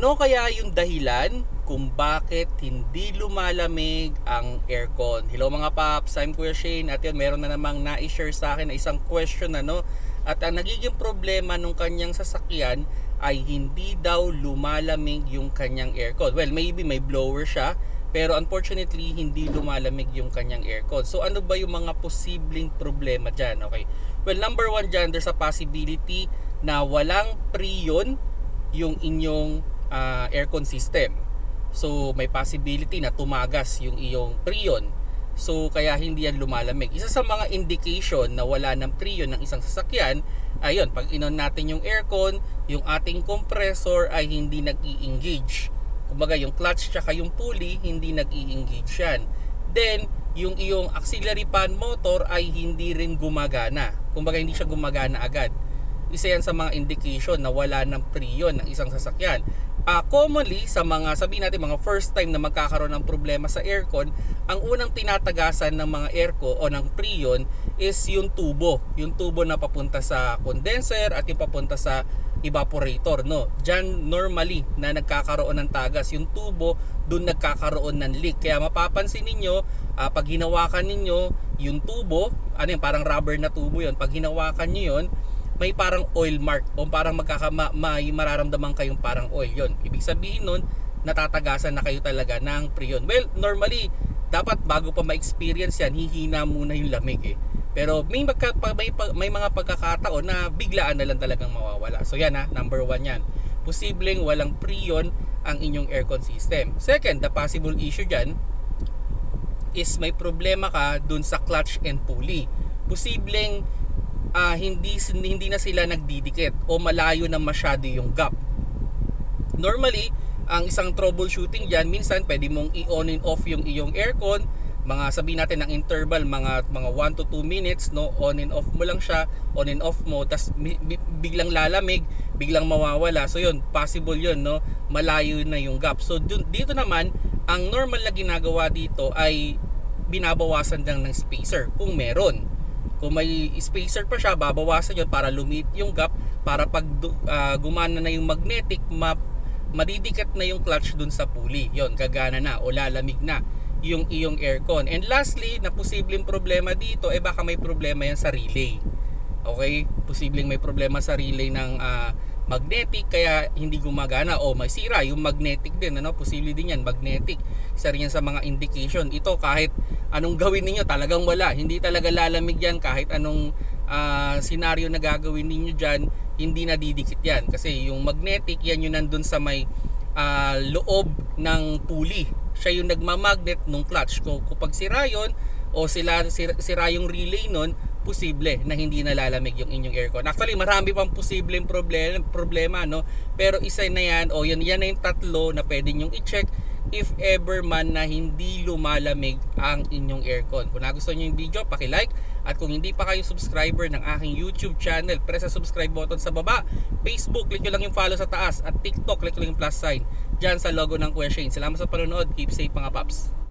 Ano kaya yung dahilan kung bakit hindi lumalamig ang aircon? Hello mga paps, I'm Kuya Shane at yun meron na namang na-share sa akin na isang question ano at ang nagiging problema nung kanyang sasakyan ay hindi daw lumalamig yung kanyang aircon. Well, maybe may blower siya pero unfortunately hindi lumalamig yung kanyang aircon. So ano ba yung mga posibleng problema dyan? Okay. Well, number one dyan, there's a possibility na walang preyon yung inyong uh, aircon system. So may possibility na tumagas yung iyong preyon. So kaya hindi yan lumalamig. Isa sa mga indication na wala ng preyon ng isang sasakyan, ayun, pag inon natin yung aircon, yung ating compressor ay hindi nag-i-engage. Kumbaga yung clutch tsaka yung pulley hindi nag-i-engage yan. Then yung iyong auxiliary fan motor ay hindi rin gumagana. Kumbaga hindi siya gumagana agad isa yan sa mga indication na wala ng preyon ng isang sasakyan. Uh, commonly sa mga sabi natin mga first time na magkakaroon ng problema sa aircon, ang unang tinatagasan ng mga airco o ng preyon is yung tubo, yung tubo na papunta sa condenser at yung papunta sa evaporator no. Diyan normally na nagkakaroon ng tagas yung tubo, doon nagkakaroon ng leak. Kaya mapapansin ninyo uh, pag hinawakan ninyo yung tubo, ano yung parang rubber na tubo yon. Pag hinawakan niyo yon, may parang oil mark o parang magkakama may mararamdaman kayong parang oil. Yon ibig sabihin nun natatagasan na kayo talaga ng prion well normally dapat bago pa ma-experience yan hihina muna yung lamig eh. Pero may, magka, may, may mga pagkakataon na biglaan na lang talagang mawawala. So yan ha number one yan. Posibleng walang prion ang inyong aircon system. Second the possible issue dyan is may problema ka dun sa clutch and pulley. Posibleng uh, hindi hindi na sila nagdidikit o malayo na masyado yung gap. Normally, ang isang troubleshooting diyan minsan pwede mong i-on and off yung iyong aircon, mga sabi natin ng interval mga mga 1 to 2 minutes no? On and off mo lang siya on and off mo. Tas biglang lalamig biglang mawawala. So yun possible yun no? Malayo na yung gap. So dun, dito naman ang normal na ginagawa dito ay binabawasan lang ng spacer kung meron kung may spacer pa siya, babawasan yun para lumit yung gap para pag uh, gumana na yung magnetic, ma madidikit na yung clutch dun sa pulley. Yon, gagana na o lalamig na yung iyong aircon. And lastly, na posibleng problema dito, eh baka may problema yan sa relay. Okay? Posibleng may problema sa relay ng uh, magnetic kaya hindi gumagana o may sira yung magnetic din ano? Posible din yan magnetic. Isa rin yan sa mga indication. Ito kahit anong gawin niyo talagang wala. Hindi talaga lalamig yan kahit anong uh, senaryo na gagawin niyo diyan hindi nadidikit yan. Kasi yung magnetic yan yung nandun sa may uh, loob ng pulley. Siya yung nagmamagnet ng clutch. Ko kapag sira yon o sila sira, yung relay nun posible na hindi nalalamig yung inyong aircon. Actually, marami pang posibleng problem, problema, no? Pero isa na yan, o yan, yan na yung tatlo na pwede nyong i-check if ever man na hindi lumalamig ang inyong aircon. Kung nagustuhan nyo yung video, paki-like. At kung hindi pa kayo subscriber ng aking YouTube channel, press sa subscribe button sa baba. Facebook, click nyo lang yung follow sa taas. At TikTok, click nyo yung plus sign dyan sa logo ng Shane. Salamat sa panonood. Keep safe mga paps.